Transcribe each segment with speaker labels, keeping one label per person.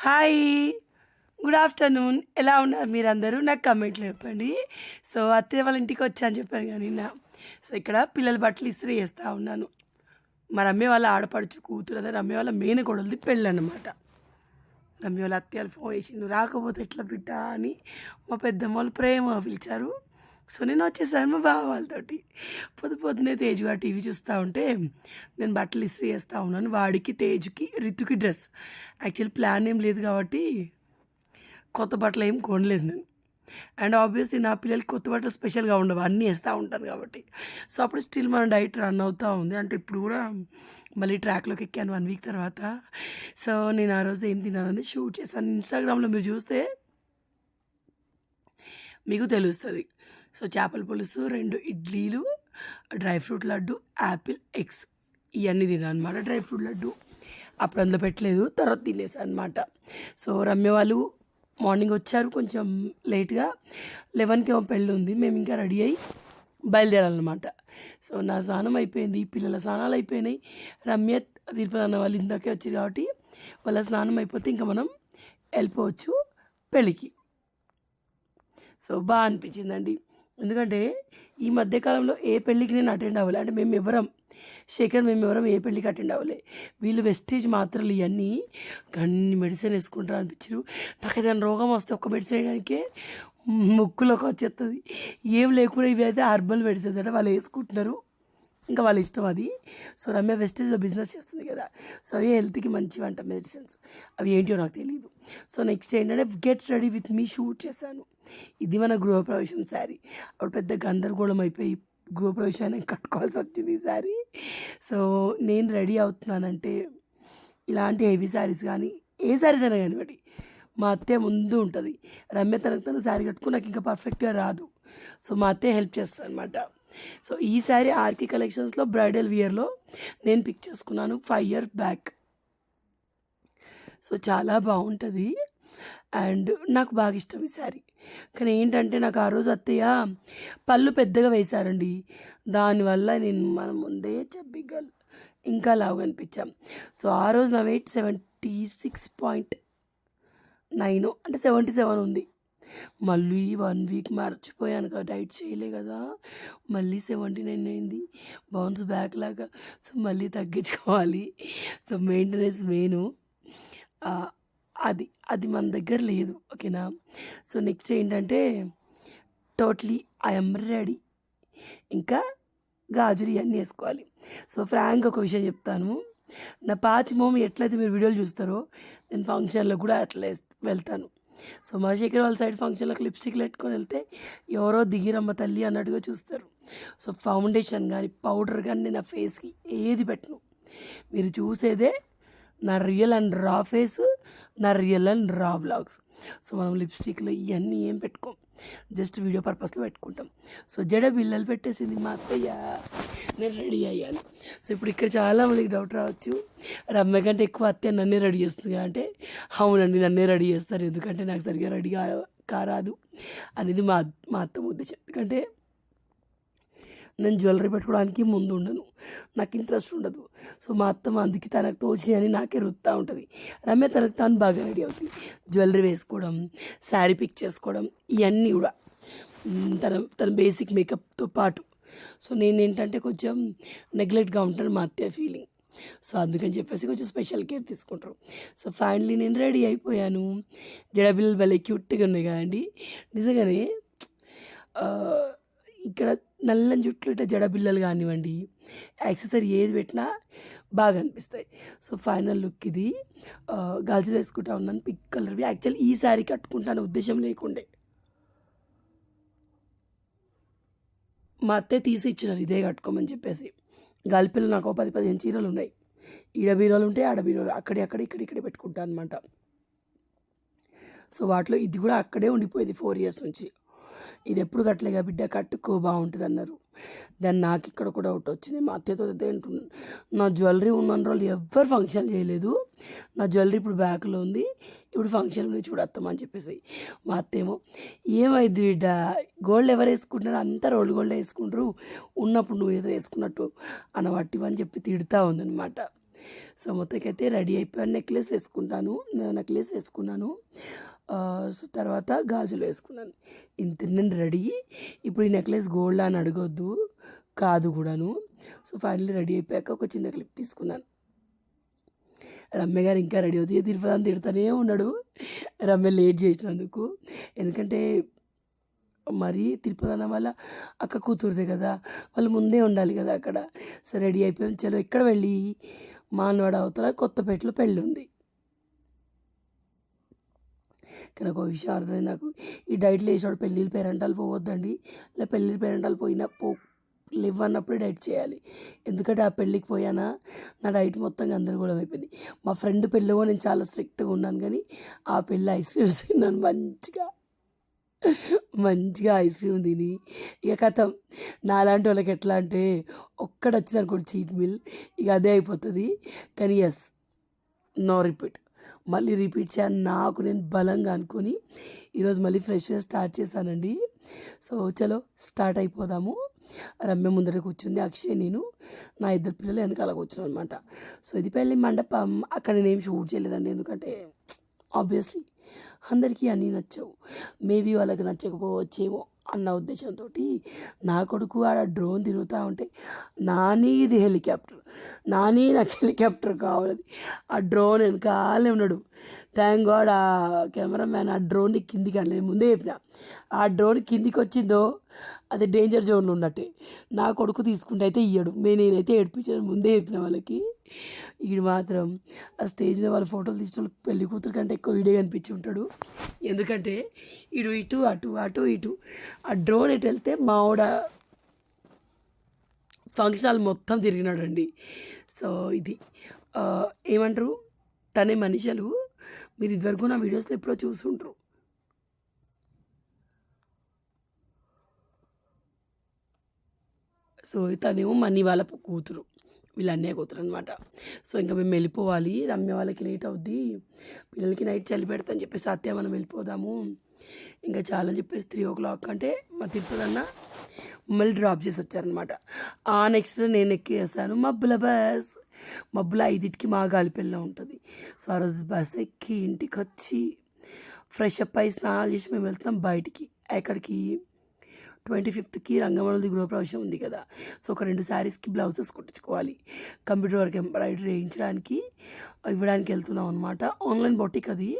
Speaker 1: Hi. Good afternoon. ఎలా ఉన్నారు మీరందరూ? నాకు కమెంట్లో చెప్పండి. సో అత్తయ్య వాళ్ళ ఇంటికి వచ్చాను చెప్పాను కానీ నిన్న. సో ఇక్కడ పిల్లల బట్టలు ఇస్త్రీ చేస్తూ ఉన్నాను. మా రమ్య వాళ్ళ ఆడపడుచు కూతురు అదే. రమ్య వాళ్ళ మేన కొడలది పెళ్ళి అనమాట రమ్య వాళ్ళ అత్తయ్యలు ఫోన్ చేసి నువ్వు రాకపోతే ఎట్లా బిడ్డ అని. మా పెద్దమ్మ వాళ్ళు ప్రేమ పిలిచారు. సో నేను వచ్చేసాను మా బావ వాళ్ళతోటి. పొద్దు పొద్దునే తేజుగా టీవీ చూస్తూ ఉంటే నేను బట్టలు ఇస్త్రీ చేస్తూ ఉన్నాను. వాడికి తేజుకి రితుకి డ్రెస్. యాక్చువల్లీ ప్లాన్ ఏం లేదు కాబట్టి కొత్త బట్టలు ఏం కొనలేదు నేను. అండ్ ఆబ్వియస్లీ నా పిల్లలకి కొత్త బట్టలు స్పెషల్గా ఉండవు. అన్నీ వేస్తూ ఉంటాను కాబట్టి. సో అప్పుడు స్టిల్ మన డైట్ రన్ అవుతూ ఉంది. అంటే ఇప్పుడు కూడా మళ్ళీ ట్రాక్లోకి ఎక్కాను వన్ వీక్ తర్వాత. సో నేను ఆ రోజు ఏం తిన్నానని షూట్ చేశాను. ఇన్స్టాగ్రామ్లో మీరు చూస్తే మీకు తెలుస్తుంది. సో చేపల పులుసు రెండు ఇడ్లీలు dry fruit laddu apple eggs ఇవన్నీ తిన్నాను అనమాట డ్రై ఫ్రూట్ లడ్డు. అప్పుడు అందులో పెట్టలేదు తర్వాత తినేసాను అనమాట సో రమ్య వాళ్ళు మార్నింగ్ వచ్చారు కొంచెం లేట్గా. లెవెన్కి ఏమో పెళ్ళి ఉంది మేము ఇంకా రెడీ అయ్యి బయలుదేరాలన్నమాట. సో నా స్నానం అయిపోయింది పిల్లల స్నానాలు అయిపోయినాయి. రమ్య తిరుపతి అన్న వాళ్ళు ఇందాకే వచ్చారు కాబట్టి వాళ్ళ స్నానం అయిపోతే ఇంకా మనం వెళ్ళిపోవచ్చు పెళ్ళికి. సో బాగా అనిపించిందండి. ఎందుకంటే ఈ మధ్యకాలంలో ఏ పెళ్ళికి నేను అటెండ్ అవ్వలే. అంటే మేము ఎవరం శేఖర్ మేము ఎవరం ఏ పెళ్ళికి అటెండ్ అవ్వలే. వీళ్ళు వెస్టేజ్ మాత్రలు ఇవన్నీ అన్ని మెడిసిన్ వేసుకుంటారు అనిపించారు. నాకు ఏదైనా రోగం వస్తే ఒక్క మెడిసిన్ వేయడానికే ముక్కులోకి వచ్చేస్తుంది ఏం లేకుండా ఇవి అయితే హర్బల్ మెడిసిన్స్ అంటే వాళ్ళు వేసుకుంటున్నారు. ఇంకా వాళ్ళ ఇష్టం అది. సో రమ్య వెస్టేజ్లో బిజినెస్ చేస్తుంది కదా. సో అవి హెల్త్కి మంచివి అంట మెడిసిన్స్. అవి ఏంటో నాకు తెలియదు సో నెక్స్ట్ ఏంటంటే get ready with me shoot చేశాను. ఇది మన గృహప్రవేశం శారీ. అప్పుడు పెద్ద గందరగోళం అయిపోయి గృహప్రవేశాన్ని కట్టుకోవాల్సి వచ్చింది ఈ శారీ. సో నేను రెడీ అవుతున్నానంటే ఇలాంటి హెవీ శారీస్ కానీ ఏ శారీస్ అయినా కానివ్వండి మా అత్తయ్య ముందు ఉంటుంది. రమ్య తనకు తన శారీ కట్టుకుని నాకు ఇంకా పర్ఫెక్ట్గా రాదు. సో మా అత్తయ్య హెల్ప్ చేస్తుంది అనమాట సో ఈ శారీ ఆర్కి కలెక్షన్స్లో బ్రైడల్ వియర్లో నేను పిక్ చేసుకున్నాను ఫైవ్ ఇయర్ బ్యాక్. సో చాలా బాగుంటుంది. అండ్ నాకు బాగా ఇష్టం ఈ శారీ కానీ ఏంటంటే నాకు ఆ రోజు అత్తయ్య పళ్ళు పెద్దగా వేశారండి. దానివల్ల నేను మన ముందే చెబ్బిగా ఇంకా లావు అనిపించాం. సో ఆ రోజు నా weight seventy six point nine అంటే సెవెంటీ సెవెన్ ఉంది. మళ్ళీ వన్ వీక్ మర్చిపోయాను కదా డైట్ చేయలే కదా. మళ్ళీ సెవెంటీ నైన్ అయింది. బౌన్స్ బ్యాక్ లాగా సో మళ్ళీ తగ్గించుకోవాలి. So maintenance main. అది అది మన దగ్గర లేదు ఓకేనా? సో నెక్స్ట్ ఏంటంటే టోటలీ ఐఎమ్ రెడీ. ఇంకా గాజులు ఇవన్నీ వేసుకోవాలి. సో ఫ్రాంక్ ఒక విషయం చెప్తాను. నా పాచి మోమ్ ఎట్లయితే మీరు వీడియోలు చూస్తారో నేను ఫంక్షన్లో కూడా అట్లా వెళ్తాను. సో మా శేఖర్ వాళ్ళ సైడ్ ఫంక్షన్లకు లిప్స్టిక్లు పెట్టుకొని వెళ్తే ఎవరో దిగిరమ్మ తల్లి అన్నట్టుగా చూస్తారు. సో ఫౌండేషన్ కానీ పౌడర్ కానీ నేను నా ఫేస్కి ఏది పెట్టను. మీరు చూసేదే నా రియల్ అండ్ రా ఫేస్ నా real and raw vlogs. So మనం లిప్స్టిక్లు ఇవన్నీ ఏం పెట్టుకోం. జస్ట్ వీడియో పర్పస్లో పెట్టుకుంటాం. సో జడ బిల్లలు పెట్టేసింది మా అత్తయ్య. నేను రెడీ అయ్యాను. సో ఇప్పుడు ఇక్కడ చాలా మందికి డౌట్ రావచ్చు. రమ్మ కంటే ఎక్కువ అత్తయ్య నన్నే రెడీ చేస్తుంది అంటే అవునండి నన్నే రెడీ చేస్తారు. ఎందుకంటే నాకు సరిగ్గా రెడీ కా కారాదు అనేది మా మా అత్త ఉద్దేశం ఎందుకంటే నేను జ్యువెలరీ పెట్టుకోవడానికి ముందు ఉండను. నాకు ఇంట్రెస్ట్ ఉండదు. సో మా అత్తమ్మ అందుకే తనకు తోచి అని నాకే రుత్తా ఉంటుంది. రమ్య తనకు తాను బాగా రెడీ అవుతుంది. జ్యువెలరీ వేసుకోవడం శారీ పిక్ చేసుకోవడం ఇవన్నీ కూడా. తన తన బేసిక్ మేకప్తో పాటు. సో నేను ఏంటంటే కొంచెం నెగ్లెక్ట్గా ఉంటాను మా అత్తయ్య ఫీలింగ్ సో అందుకని చెప్పేసి కొంచెం స్పెషల్ కేర్ తీసుకుంటారు. సో ఫైనలీ నేను రెడీ అయిపోయాను. జడబిల్లలు భలే క్యూట్గా ఉన్నాయి కదండి. నిజంగానే ఇక్కడ నల్లని జుట్లు ఇట్లా జడబిల్లలు కానివ్వండి యాక్సెసరీ ఏది పెట్టినా బాగా అనిపిస్తాయి. సో ఫైనల్ లుక్ ఇది. గాజులు వేసుకుంటా ఉన్నాను పిక్ కలర్వి యాక్చువల్ ఈ శారీ కట్టుకుంటాను ఉద్దేశం లేకుండే. మా అత్తే తీసి ఇచ్చినారు ఇదే కట్టుకోమని చెప్పేసి. గాలిపిల్లలు నాకు పది పదిహేను చీరలు ఉన్నాయి. ఈడ బీరోలు ఉంటాయి ఆడ బీరోలు అక్కడే అక్కడ ఇక్కడ ఇక్కడ పెట్టుకుంటాను అనమాట సో వాటిలో ఇది కూడా అక్కడే ఉండిపోయింది ఫోర్ ఇయర్స్ నుంచి. ఇది ఎప్పుడు కట్టలేగా బిడ్డ? కట్టుకో బాగుంటుంది అన్నారు దాన్ని నాకు ఇక్కడ కూడా ఒకటి వచ్చింది. మా అత్తయ్యతో అదే నా జ్యువెలరీ ఉన్న రోజులు ఎవ్వరు ఫంక్షన్ చేయలేదు. నా జ్యువెలరీ ఇప్పుడు బ్యాగ్లో ఉంది. ఇప్పుడు ఫంక్షన్ ఉంది చూడత్తమని చెప్పేసి. మా అత్తేమో ఏమైంది బిడ్డ? గోల్డ్ ఎవరు వేసుకుంటున్నారు? అంతా రోల్డ్ గోల్డ్ వేసుకుంటారు ఉన్నప్పుడు నువ్వు ఏదో వేసుకున్నట్టు అనవట్టివని చెప్పి తిడుతూ ఉందన్నమాట. సో మొత్తంకైతే రెడీ అయిపోయాను. నెక్లెస్ వేసుకుంటాను. నెక్లెస్ వేసుకున్నాను. తర్వాత గాజులు వేసుకున్నాను. ఇంత నేను రెడీ. ఇప్పుడు ఈ నెక్లెస్ గోల్డ్ అని అడగొద్దు. కాదు కూడాను. సో ఫైనల్లీ రెడీ అయిపోయాక ఒక చిన్న క్లిప్ తీసుకున్నాను. రమ్య గారు ఇంకా రెడీ అవుతుంది తిరుపతి అని తిడతానే ఉన్నాడు. రమ్య లేట్ చేసినందుకు. ఎందుకంటే మరి తిరుపతి అన్న వల్ల అక్క కూతురుదే కదా. వాళ్ళు ముందే ఉండాలి కదా అక్కడ. సో రెడీ అయిపోయాం. చలో ఇక్కడ వెళ్ళి? మానవాడ అవతల కొత్తపేటలో పెళ్ళి ఉంది కానీ ఒక విషయం అర్థమైంది నాకు. ఈ డైట్లో వేసేవాడు పెళ్ళిళ్ళు పేరెంటాలు పోవద్దండి. ఇలా పెళ్ళి పేరెంటాలు పోయినా పో లివ్ అన్నప్పుడే డైట్ చేయాలి. ఎందుకంటే ఆ పెళ్ళికి పోయానా? నా డైట్ మొత్తం గందరగోళం అయిపోయింది. మా ఫ్రెండ్ పెళ్ళిలో నేను చాలా స్ట్రిక్ట్గా ఉన్నాను కానీ ఆ పెళ్ళి ఐస్ క్రీమ్స్ తిన్నాను మంచిగా. మంచిగా ఐస్ క్రీమ్ తిని. ఇక కథం నాలాంటి వాళ్ళకి ఎట్లా అంటే ఒక్కడ వచ్చింది అనుకోండి చీట్ మిల్ ఇక అదే అయిపోతుంది. కానీ ఎస్ నో రిపీట్ మళ్ళీ రిపీట్ చేయను నాకు నేను బలంగా అనుకొని ఈరోజు మళ్ళీ ఫ్రెష్గా స్టార్ట్ చేశానండి. సో చలో స్టార్ట్ అయిపోదాము. రమ్య ముందర కూర్చుంది. అక్షయ్ నేను నా ఇద్దరు పిల్లలు వెనకాల కూర్చున్నాను అనమాట సో ఇది పెళ్ళి మండపం. అక్కడ నేనేం షూట్ చేయలేదండి. ఎందుకంటే ఆబ్వియస్లీ అందరికీ అన్నీ నచ్చవు. మేబీ వాళ్ళకి నచ్చకపోవచ్చేమో. అన్న ఉద్దేశంతో నా కొడుకు ఆడ డ్రోన్ తిరుగుతూ ఉంటే నాని ఇది హెలికాప్టర్. నాని నాకు హెలికాప్టర్ కావాలని. ఆ డ్రోన్ వెనకాలే ఉన్నాడు. థ్యాంక్ గాడ్ ఆ కెమెరామ్యాన్ ఆ డ్రోన్ని కిందికి అనలేదు. ముందే చెప్పిన ఆ డ్రోన్ కిందికి వచ్చిందో అది డేంజర్ జోన్లో ఉన్నట్టే. నా కొడుకు తీసుకుంటే అయితే ఇయ్యడు. మే నేనైతే ఏడిపించాను. ముందే చెప్పిన వాళ్ళకి. ఈడు మాత్రం ఆ స్టేజ్ మీద వాళ్ళ ఫోటోలు తీసిన వాళ్ళు పెళ్ళి కూతురు కంటే ఎక్కువ వీడియో కనిపించి ఉంటాడు. ఎందుకంటే ఇటు ఇటు అటు అటు ఇటు. ఆ డ్రోన్ ఎటు వెళ్తే మావిడ ఫంక్షన్ హాల్ మొత్తం తిరిగినాడండి. సో ఇది. ఏమంటారు? తనే మనుషులు మీరు ఇదివరకు నా వీడియోస్లో ఎప్పుడో చూసుంటారు సో తనేమో మనీ వాళ్ళ కూతురు. వీళ్ళ అన్నయ్య కూతురు అనమాట సో ఇంకా మేము వెళ్ళిపోవాలి. రమ్య వాళ్ళకి లేట్ అవుద్ది. పిల్లలకి నైట్ చలి పెడతాని చెప్పేసి సత్య మనం వెళ్ళిపోదాము. ఇంకా చాలా అని చెప్పేసి త్రీ ఓ క్లాక్ అంటే మా తిరుపతి అన్న డ్రాప్ చేసి వచ్చారనమాట ఆ నెక్స్ట్ నేను ఎక్కేసాను మబ్బుల బస్ మబ్బుల ఐదింటికి మా గాలిపెళ్ళ ఉంటుంది. సో ఆ రోజు బస్ ఎక్కి ఇంటికి వచ్చి ఫ్రెష్ అప్ అయి స్నానాలు చేసి మేము వెళ్తాం బయటికి ఎక్కడికి. ట్వంటీ ఫిఫ్త్కి రంగమణులది గృహప్రవేశం ఉంది కదా. సో ఒక రెండు శారీస్కి బ్లౌజెస్ కుట్టించుకోవాలి. కంప్యూటర్ వర్క్ ఎంబ్రాయిడరీ వేయించడానికి ఇవ్వడానికి వెళ్తున్నాం అనమాట ఆన్లైన్ బొటిక్ అది.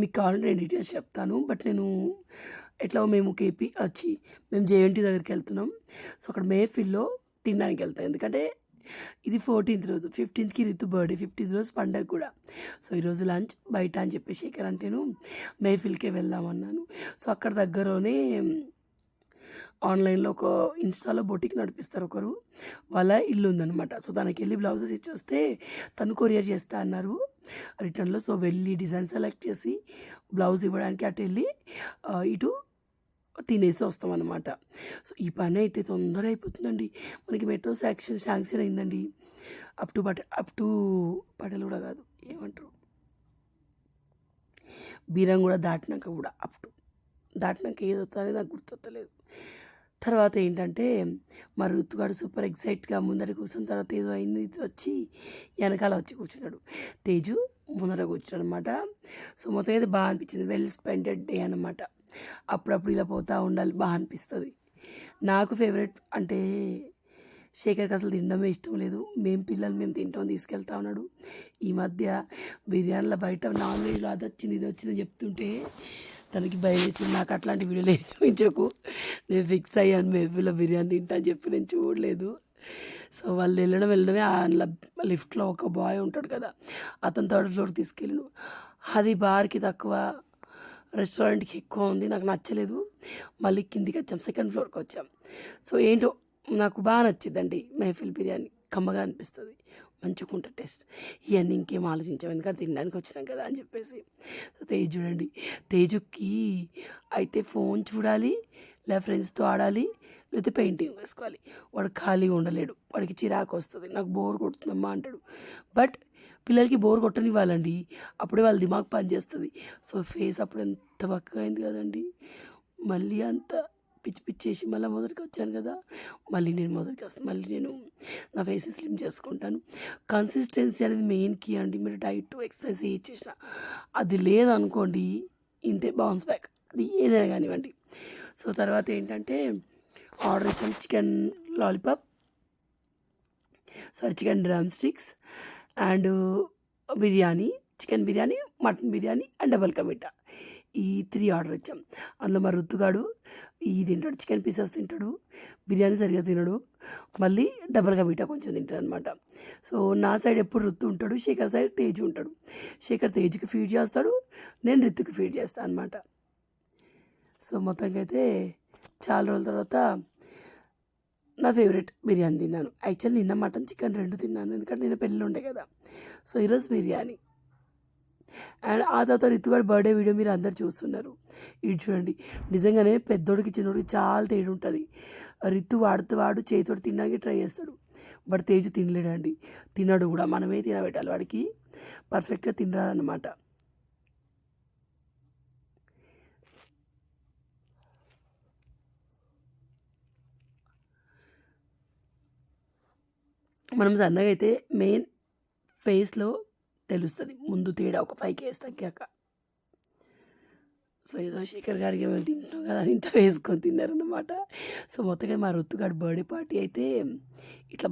Speaker 1: మీకు కావాలంటే నేను డీటెయిల్స్ చెప్తాను. బట్ నేను ఎట్లా మేము కేపీ వచ్చి మేము జేఎన్టీ దగ్గరికి వెళ్తున్నాం. సో అక్కడ మేఫిల్లో తినడానికి వెళ్తాం. ఎందుకంటే ఇది ఫోర్టీన్త్ రోజు. ఫిఫ్టీన్త్కి రితు బర్త్డే. ఫిఫ్టీన్త్ రోజు పండగ కూడా. సో ఈరోజు లంచ్ బయట అని చెప్పేసి ఇక్కడ అంటేను మేఫిల్కే వెళ్దామన్నాను సో అక్కడ దగ్గరలోనే ఆన్లైన్లో ఒక ఇన్స్టాలో బొటిక్ నడిపిస్తారు ఒకరు. వాళ్ళ ఇల్లు ఉందనమాట సో తనకి వెళ్ళి బ్లౌజెస్ ఇచ్చి వస్తే తను కొరియర్ చేస్తా అన్నారు. రిటర్న్లో సో వెళ్ళి డిజైన్ సెలెక్ట్ చేసి బ్లౌజ్ ఇవ్వడానికి అటు వెళ్ళి ఇటు తినేసి వస్తాం అనమాట సో ఈ పని అయితే తొందర అయిపోతుందండి. మనకి మెట్రో శాంక్షన్ శాంక్షన్ అయిందండి. అప్ టు బట అప్ టు పటేల్ కూడా కాదు. ఏమంటారు? బీరం కూడా దాటినాక కూడా అప్ టు దాటినాక ఏది వస్తుందో నాకు గుర్తొత్తలేదు. తర్వాత ఏంటంటే మా ఋతుగాడు సూపర్ ఎగ్జైట్గా ముందర కూర్చున్న తర్వాత ఏదో అయింది ఇది వచ్చి వెనకాల వచ్చి కూర్చున్నాడు. తేజు ముందర కూర్చున్నాడు అనమాట సో మొత్తం అయితే బాగా అనిపించింది. వెల్ స్పెండెడ్ డే అనమాట అప్పుడప్పుడు ఇలా పోతూ ఉండాలి బాగా అనిపిస్తుంది. నాకు ఫేవరెట్ అంటే శేఖర్కి అసలు తినడమే ఇష్టం లేదు. మేము పిల్లలు మేము తింటాం తీసుకెళ్తా ఉన్నాడు. ఈ మధ్య బిర్యానీలో బయట నాన్ వెజ్లో అది వచ్చింది ఇది వచ్చింది చెప్తుంటే తనకి భయం వేసింది. నాకు అట్లాంటి వీడియోలు చూపించకు. నేను ఫిక్స్ అయ్యాను. మేబీలో బిర్యానీ తింటా అని చెప్పి నేను చూడలేదు. సో వాళ్ళు వెళ్ళడం వెళ్ళడమే ఆ లిఫ్ట్లో ఒక బాయ్ ఉంటాడు కదా. అతను థర్డ్ ఫ్లోర్ తీసుకెళ్ళిను అది బార్కి తక్కువ. రెస్టారెంట్కి ఎక్కువ ఉంది. నాకు నచ్చలేదు. మళ్ళీ కిందికి వచ్చాం. సెకండ్ ఫ్లోర్కి వచ్చాం. సో ఏంటో నాకు బాగా నచ్చిందండి. మెహఫిల్ బిర్యానీ. కమ్మగా అనిపిస్తుంది. మంచిగా ఉంటుంది టేస్ట్. ఇవన్నీ ఇంకేం ఆలోచించాం ఎందుకంటే తినడానికి వచ్చినాం కదా అని చెప్పేసి. సో తేజ్ చూడండి తేజుకి అయితే ఫోన్ చూడాలి లేదా ఫ్రెండ్స్తో ఆడాలి లేకపోతే పెయింటింగ్ వేసుకోవాలి. వాడు ఖాళీగా ఉండలేడు వాడికి చిరాకు వస్తుంది. నాకు బోర్ కొడుతుందమ్మా అంటాడు. బట్ పిల్లలకి బోర్ కొట్టనివ్వాలండి అప్పుడే వాళ్ళ దిమాగ్ పనిచేస్తుంది. సో ఫేస్ అప్పుడు ఎంత బక్కగా అయింది కదండి. మళ్ళీ అంత పిచ్చి పిచ్చి చేసి మళ్ళీ మొదటికి వచ్చాను కదా మళ్ళీ నేను మొదటికి వస్తాను మళ్ళీ నేను నా ఫేస్ స్లిమ్ చేసుకుంటాను. కన్సిస్టెన్సీ అనేది మెయిన్ కీ అండి. మీరు డైట్ ఎక్సర్సైజ్ ఏ చేసినా అది లేదనుకోండి ఇంతే బౌన్స్ బ్యాక్ అది ఏదైనా కానివ్వండి. సో తర్వాత ఏంటంటే ఆర్డర్ ఇచ్చాను chicken lollipop sorry chicken drumsticks and biryani chicken biryani mutton biryani and double కమిటా ఈ త్రీ ఆర్డర్ ఇచ్చాం. అందులో మా రుత్తుగాడు ఈ తింటాడు చికెన్ పీసెస్ తింటాడు బిర్యానీ సరిగా తినడు మళ్ళీ డబల్గా కమిటా కొంచెం తింటాడు అనమాట సో నా సైడ్ ఎప్పుడు రుత్తు ఉంటాడు శేఖర్ సైడ్ తేజ్ ఉంటాడు. శేఖర్ తేజ్కి ఫీడ్ చేస్తాడు నేను రిత్తుకి ఫీడ్ చేస్తాను అనమాట. సో మొత్తానికి అయితే చాలా రోజుల తర్వాత నా ఫేవరెట్ బిర్యానీ తిన్నాను. యాక్చువల్ నిన్న మటన్ చికెన్ రెండు తిన్నాను ఎందుకంటే నిన్న పెళ్ళి ఉండే కదా. సో ఈరోజు బిర్యానీ. అండ్ ఆ తర్వాత రితుగాడి బర్త్డే వీడియో మీరు అందరు చూస్తున్నారు. ఇది చూడండి. నిజంగానే పెద్దోడికి చిన్నోడికి చాలా తేడా ఉంటుంది. రితు వాడుతూ వాడు చేతితోటి తినడానికి ట్రై చేస్తాడు. బట్ తేజు తినలేడండి. తినడు కూడా. మనమే తినబెట్టాలి. వాడికి పర్ఫెక్ట్గా తినరాదన్నమాట. మనం సన్నగా అయితే మెయిన్ ఫేస్లో తెలుస్తుంది. ముందు తేడా ఒక ఫైవ్ కేస్ తగ్గాక. సో ఏదో శేఖర్ గారికి ఏమైనా తింటున్నాం కదా అని ఇంత వేసుకొని తిన్నారన్నమాట. సో మొత్తంగా మా రుతుగాడి బర్త్డే పార్టీ అయితే ఇట్లా